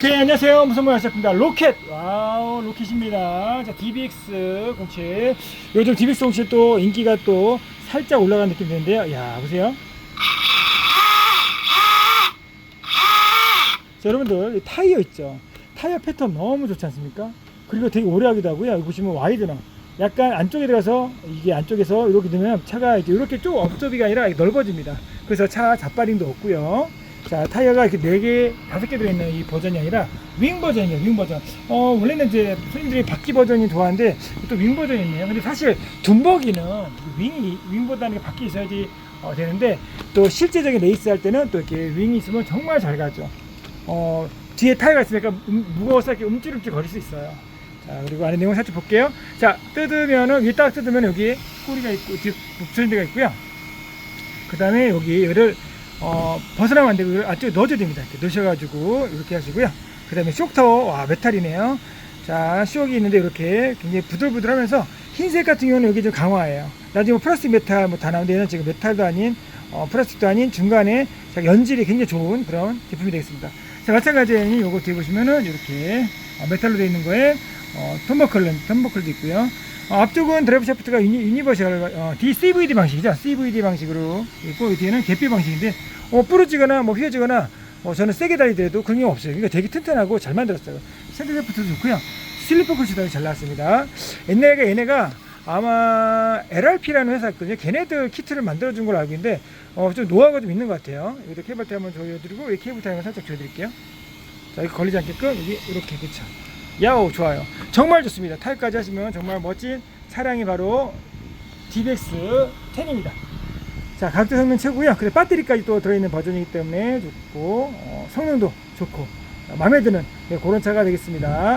네, 안녕하세요. 무슨 말 하셨습니다. 로켓. 와우, 로켓입니다. 자, DBX 07. 요즘 DBX 07 또 인기가 또 살짝 올라간 느낌이 드는데요. 야, 보세요. 자, 여러분들, 이 타이어 있죠? 타이어 패턴 너무 좋지 않습니까? 그리고 되게 오래 하기도 하고요. 여기 보시면 와이드너. 약간 안쪽에 들어가서 이게 안쪽에서 이렇게 되면 차가 이렇게 좀 업조비가 아니라 넓어집니다. 그래서 차 잡바링도 없고요. 자 타이어가 이렇게 4개, 5개 들어있는 이 버전이 아니라 윙 버전이에요 윙 버전. 어 원래는 이제 손님들이 바퀴 버전이 좋아하는데 또 윙 버전이 있네요. 근데 사실 둔버기는 윙이 윙보다는 바퀴 있어야지 어, 되는데 또 실제적인 레이스 할 때는 또 이렇게 윙이 있으면 정말 잘 가죠. 어 뒤에 타이어가 있으니까 음, 무거워서 이렇게 움찔움찔 거릴 수 있어요. 자 그리고 안에 내용 살짝 볼게요. 자 뜯으면은 위에 딱 뜯으면 여기 꼬리가 있고 뒤에 붙여진 데가 있고요. 그 다음에 여기 얘를 어, 벗어나면 안 되고 안쪽에 넣어줘야 됩니다. 이렇게 넣으셔가지고 이렇게 하시고요. 그 다음에 쇼터 와 메탈이네요. 자 쇼기 있는데 이렇게 굉장히 부들부들하면서 흰색 같은 경우는 여기 좀 강화예요. 나중에 뭐 플라스틱 메탈 뭐 다 나오는데 얘는 지금 메탈도 아닌 어, 플라스틱도 아닌 중간에 자, 연질이 굉장히 좋은 그런 제품이 되겠습니다. 자 마찬가지로 요거 뒤에 보시면은 이렇게 어, 메탈로 되어 있는 거에 어, 텀버클 텀버클도 있고요. 어, 앞쪽은 드라이브 샤프트가 유니, 유니 버셜 어, DCVD 방식이죠. CVD 방식으로 있고 이 뒤에는 개폐 방식인데 어, 부러지거나 뭐 휘어지거나 어, 저는 세게 달리더라도 그런 게 없어요. 그러니까 되게 튼튼하고 잘 만들었어요. 센터 샤프트도 좋고요. 슬리퍼 쿨시도 잘 나왔습니다. 옛날에 얘네가 아마 LRP라는 회사였거든요. 걔네들 키트를 만들어준 걸로 알고 있는데 어, 좀 노하우가 좀 있는 것 같아요. 여기도 케이블 타이 한번 조여드리고 이 케이블 타이만 살짝 조여드릴게요. 자, 이렇게 걸리지 않게끔 여기 이렇게 그쵸. 야오 좋아요. 정말 좋습니다. 타이까지 하시면 정말 멋진 차량이 바로 DBX 10입니다. 자 가격대 성능 최고고요. 근데 배터리까지 또 들어있는 버전이기 때문에 좋고 어, 성능도 좋고 어, 마음에 드는 네, 그런 차가 되겠습니다.